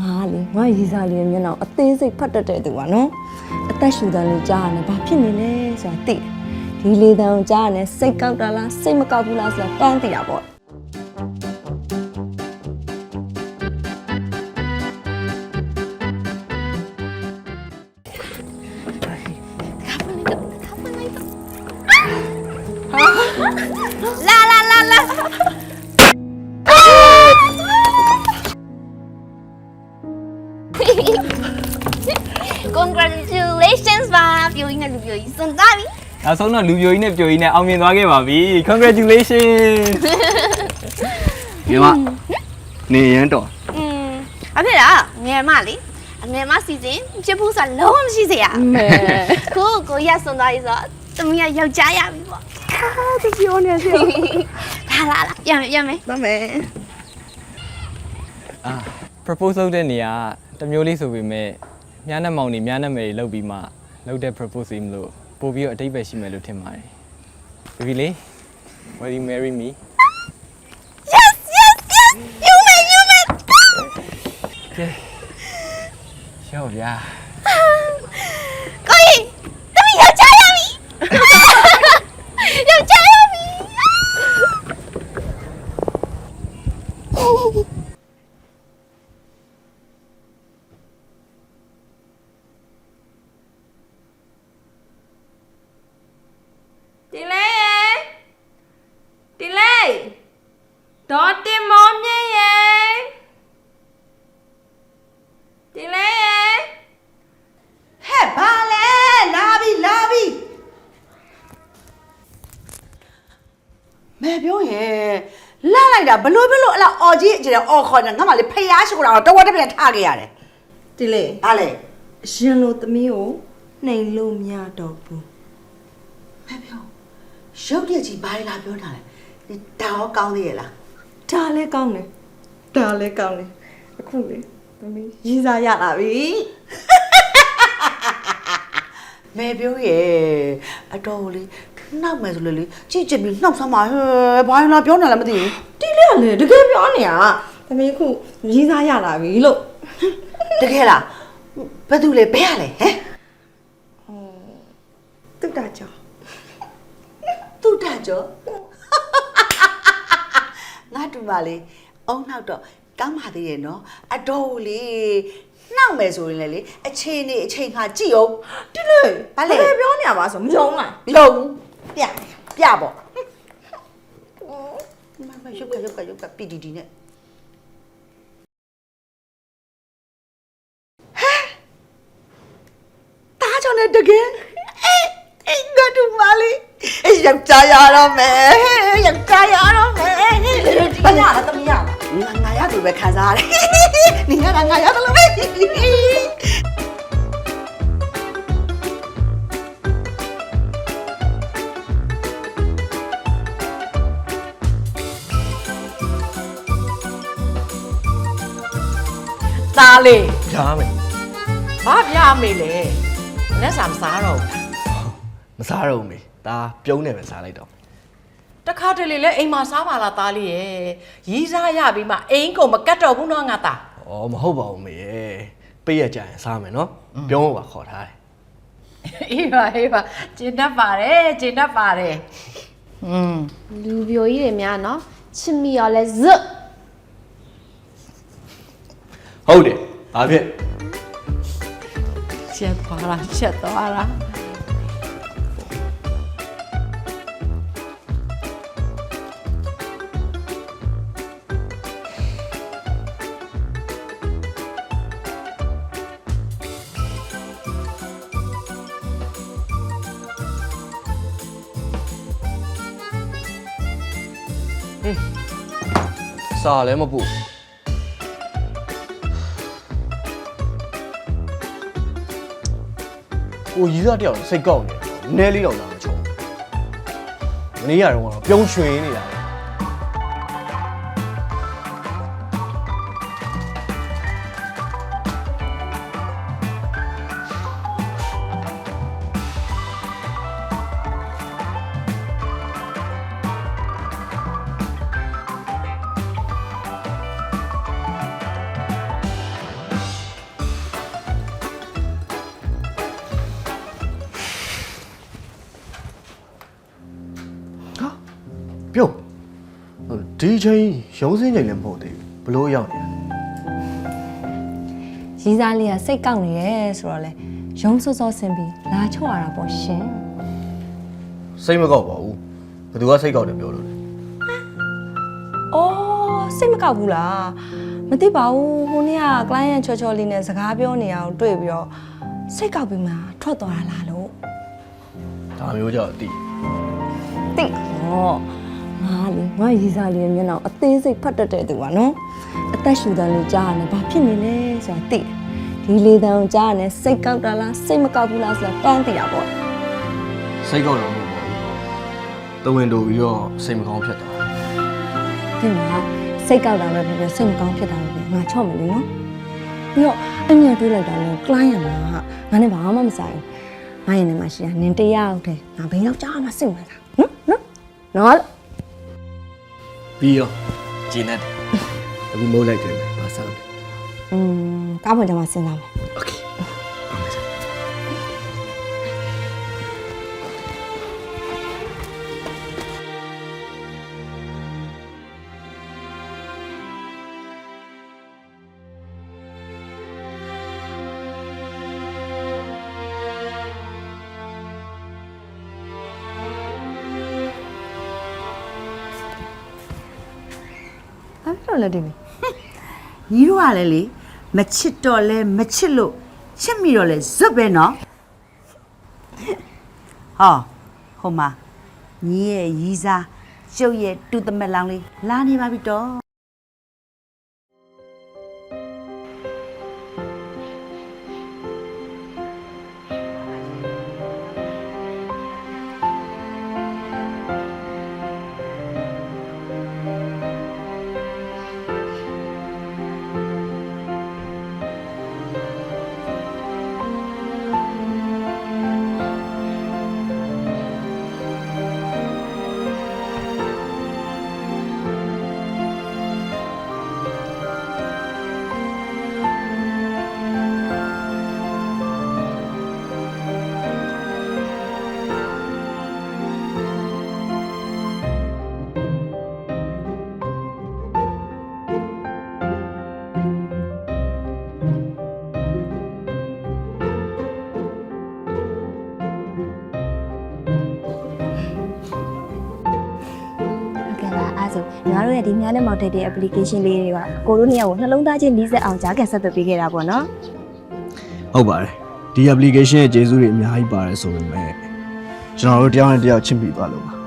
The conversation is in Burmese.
ငါလေငါရီစာလေးရဲ့မျက်နှာကိုအသေးစိတ်ဖတ်တတ်တဲ့သူပါနော်အသက်ရှူတန်းလေးကြားရတယ်ဘာဖြစ်နေလဲဆိုတာသိတယ်ဒီလေတံကိုကြားရတယ်စိတ်ကောက်တာလားစိတ်မကောက်ဘူးလားဆိုတာတန်းသိတာပေါ့ Congratulations ပါပြိုရင်းနဲ့လူပြိုရင်းစွန်သားပြီနောက်ဆုံးတော့လူပြိုကြီးနဲ့ပြိုကြီးနဲ့အောင်မြင်သွားခဲ့ပါပြီ congratulations ဒီမနေရန်တော့อืมအဖေလားငယ်မလေးအငယ်မစီစဉ်ဖြစ်ဖို့ဆိုတာလုံးဝမရှိစေရမဲကိုကိုရစွန်သားရေးဆိုတော့တမီးကယောက်ျားရပြီပေါ့တကြီးအောင်နေစီလာလာလာပြန်မယ်ပြန်မယ်မမဲအာ propose လုပ်တဲ့နေရာက တစ်မျိုးလေးဆိုပေမဲ့မြားနဲ့မောင်နေမြားနဲ့မယ်တွေလုပ်ပြီးမှလုပ်တဲ့ propose ကြီးမလို့ပို့ပြီးတော့အတိတ်ပဲရှိမယ်လို့ထင်ပါတယ် baby လေး will you marry me Yes yes yes you may you may ရောဗျာ ကိုကြီးတမီးယောက်ျားရပြီယောက်ျားရပြီ တင်လေးရေတင်လေးဒေါ်တင်မောမြင့်ရေတင်လေးရေ ဟဲ့ဘာလဲလာပြီလာပြီမဲပြော ရင်လာလိုက်တာဘလို့ဘလို့အလားအော်ကြီးအကျတော့အော်ခေါ်နေငါမှလေဖျားရှိခိုးတာတော့တော်တော်တပြန်ထားခဲ့ရတယ်ဒီလေဘာလဲရှင်လိုသမီးကိုနှိမ်လို့မရတော့ဘူးမဲပြောရုပ်တရက်ကြီးဘာလဲလာပြောတာလဲဒီဒါရောကောင်းသေးရဲ့လားဒါလည်းကောင်းတယ်ဒါလည်းကောင်းတယ်အခုလေသမီးရီစာရလာပြီမဲပြောရဲ့အတော်လေး နောက်မယ်ဆိုလေလေကြည့်ကြည့်ပြီးနှောက်ဆမ်းပါဟဲ့ဘာလဲလာပြောနေလဲမသိဘူးဒီလေကလေတကယ်ပြောနေတာသမီးအခုရီစာရလာပြီလို့တကယ်လားဘယ်သူလဲဘဲရလဲဟဲ့တုတ်တာကြောင့်သူ့တကြောငါတူပါလေအုံနောက်တော့ကောင်းပါသေးရဲ့နော်အတော်လေးနှောက်မယ်ဆိုရင်လေလေအချိန်နေအချိန်ခါကြည့်အောင်ဒီလေဘာလဲတကယ်ပြောနေတာပါဆိုမယုံနိုင်လုံ ပြပြပေါ့မမရုပ်ကရုပ်ကရုပ်ကပီတီတီနဲ့ဟဲ့တားကြောင့်လည်းတကယ်အေးအေးငါတူပါလေအေးယောက်ျားရတော့မယ်ယောက်ျားရတော့မယ်တမရလားတမရလားငါငါရသူပဲခံစားရတယ်နင်ကငါရတယ်လို့ပဲ သားလေးရမယ်ဘာပြမေလဲလက်စာမစားတော့မစားတော့ဘူးမေဒါပြုံးနေပဲစားလိုက်တော့တခါတလေလဲအိမ်မှာစားပါလားသားလေးရဲ့ရီးစားရပြီးမှအိမ်ကိုမကတ်တော့ဘူးနော်ငါသားဩမဟုတ်ပါဘူးမေရဲ့ပိတ်ရကြရင်စားမယ်နော်ပြုံးဖို့ပါခေါ်ထားတယ်အေးပါအေးပါကျင်တတ်ပါတယ်ကျင်တတ်ပါတယ်อืมလူပြိုကြီးတွေများနော်ချစ်မိရောလဲဇွတ် ဟုတ်တယ်ဘာဖြစ်ချက်သွားလားချက်သွားလားစားလည်းမပူ ကိုရီးစားတယောက်စိတ်ကောက်နေတယ်နည်းလေးတော့လာမချုံမနေ့ကတော့ပြုံးရွှင်နေတာ ဒီချိန်ရုံးစင်းချိန်လည်းမဟုတ်သေးဘူးဘလို့ရောက်နေလဲရီးစားလေးကစိတ်ကောက်နေရဲဆိုတော့လေရုံးစောစောဆင်းပြီးလာချော့ရတာပေါ့ရှင်စိတ်မကောက်ပါဘူးဘသူကစိတ်ကောက်တယ်ပြောလို့လဲ။အော်စိတ်မကောက်ဘူးလား။မသိပါဘူး။ဟိုနေ့က client ချောချောလေးနဲ့စကားပြောနေအောင်တွေ့ပြီးတော့စိတ်ကောက်ပြီးမှထွက်သွားတာလားလို့ဒါမျိုးကြောင့်အတိသိဟော ငါလေငါရီးစားလေးရဲ့မျက်နှာအသေးစိတ်ဖတ်တတ်တဲ့သူပါနော်။အသက်ရှူတန်းလေးကြားရတယ်ဘာဖြစ်နေလဲဆိုတာသိတယ်။ဒီလေတံကိုကြားရတယ်စိတ်ကောက်တာလားစိတ်မကောက်ဘူးလားဆိုတာတန်းသိတာပေါ့။စိတ်ကောက်တော့မဟုတ်ပါဘူးတဝင်တူပြီးတော့စိတ်မကောင်းဖြစ်သွားတယ်ဒီမှာစိတ်ကောက်တာပဲဖြစ်ဖြစ်စိတ်မကောင်းဖြစ်တာပဲဖြစ်ငါချော့မယ်လေနော်ပြီးတော့အမြတ်တွေးလိုက်တာလည်း client ကငါနဲ့ဘာမှမဆိုင်ဘူးငါရင်ထဲမှာရှိတာနင်တရားဟုတ်တယ်ငါဘယ်ရောက်ကြားမှစိတ်ဝင်စားနော်နော်နော် ပြီးရောဂျင်းနဲ့အခုမိုးလိုက်တယ်ဘာစားလဲอืมကားပေါ်ကြမှာစဉ်းစားမယ် ဘာဖြစ်လို့လဲဒီလေညီတို့ကလည်းလေမချစ်တော့လဲမချစ်လို့ချစ်မိတော့လဲဇွတ်ပဲနော်ဟောဟိုမှာညီရဲ့ရီးစားကျုပ်ရဲ့တူသမက်လောင်းလေးလာနေပါပြီတော့ဟုတ် ညီမတို့ရဲ့ဒီမြားနဲ့မောက်တဲ့တဲ့ application လေးတွေကကိုတို့နှစ်ယောက်ကိုနှလုံးသားချင်းနှီးစက်အောင်ကြားကန်ဆက်သွယ်ပေးခဲ့တာပေါ့နော်ဟုတ်ပါတယ်ဒီ application ရဲ့ကျေးဇူးတွေအများကြီးပါတယ်ဆိုပေမဲ့ကျွန်တော်တို့တယောက်နဲ့တယောက်ချစ်မိသွားလို့ပါ